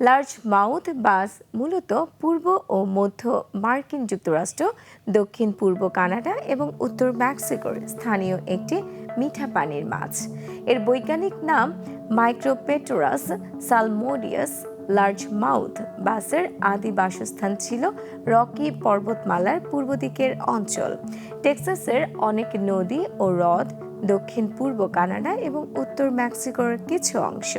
Large mouth বাস মূলত পূর্ব ও মধ্য মার্কিন যুক্তরাষ্ট্র, দক্ষিণ পূর্ব কানাডা এবং উত্তর মেক্সিকোর স্থানীয় একটি মিঠা পানির মাছ। এর বৈজ্ঞানিক নাম মাইক্রোপেটোরাস সালমোডিয়াস লার্জ মাউথ বাসের আদি বাসস্থান ছিল রকি পর্বতমালার পূর্ব দিকের অঞ্চল। টেক্সাসের অনেক নদী ও হ্রদ দক্ষিণ পূর্ব কানাডা এবং উত্তর মেক্সিকোর কিছু অংশ।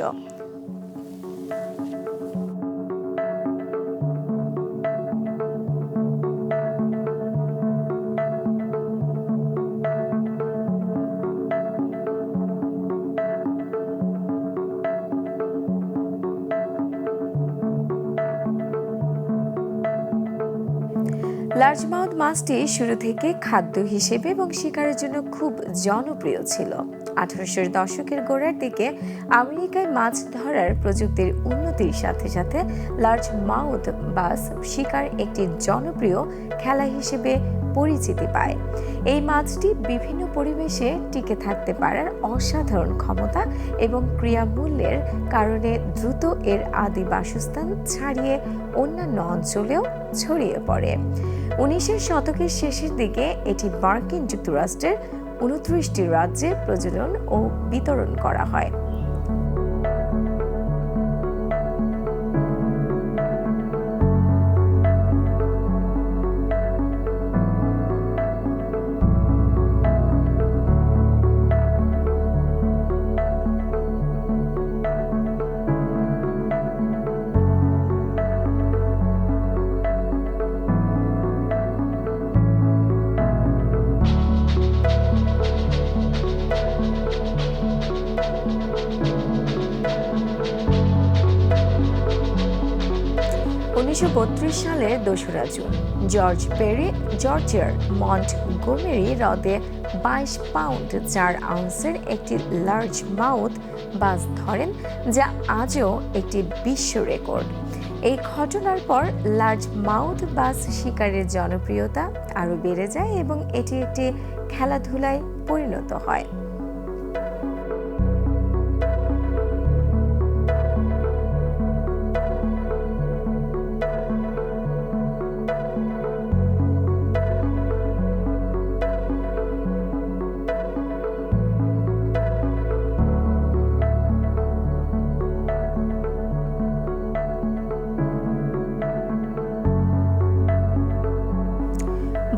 লার্জমাউথ মাছটি শুরু থেকে খাদ্য হিসেবে এবং শিকারের জন্য খুব জনপ্রিয় ছিল। আঠারোশো দশকের গোড়ার দিকে আমেরিকায় মাছ ধরার প্রযুক্তির উন্নতির সাথে সাথে লার্জ মাউথ বাস শিকার একটি জনপ্রিয় খেলা হিসেবে পরিচিতি পায়। এই মাছটি বিভিন্ন পরিবেশে টিকে থাকতে পারার অসাধারণ ক্ষমতা এবং ক্রিয়ামূল্যের কারণে দ্রুত এর আদি বাসস্থান ছাড়িয়ে অন্যান্য অঞ্চলেও ছড়িয়ে পড়ে। উনিশের শতকের শেষের দিকে এটি মার্কিন যুক্তরাষ্ট্রের উনত্রিশটি রাজ্যে প্রজনন ও বিতরণ করা হয়। উনিশশো সালের দোসরা জুন, জর্জ পেরি, জর্জিয়ার মন্ট গোমেরি হ্রদে বাইশ পাউন্ড চার আউন্সের একটি লার্জ মাউথ বাস ধরেন, যা আজও একটি বিশ্ব রেকর্ড এই ঘটনার পর লার্জ মাউথ বাস শিকারের জনপ্রিয়তা আরও বেড়ে যায় এবং এটি একটি খেলাধুলায় পরিণত হয়।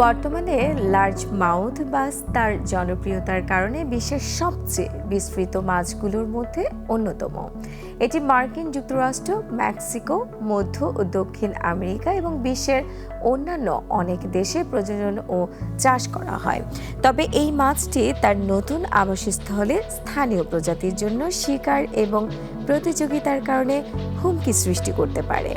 বর্তমানে লার্জ মাউথ বাস তার জনপ্রিয়তার কারণে বিশ্বের সবচেয়ে বিস্তৃত মাছগুলোর মধ্যে অন্যতম। এটি মার্কিন যুক্তরাষ্ট্র, মেক্সিকো, মধ্য ও দক্ষিণ আমেরিকা এবং বিশ্বের অন্যান্য অনেক দেশে প্রজনন ও চাষ করা হয়। তবে এই মাছটি তার নতুন আবাসস্থলে স্থানীয় প্রজাতির জন্য শিকার এবং প্রতিযোগিতার কারণে হুমকি সৃষ্টি করতে পারে।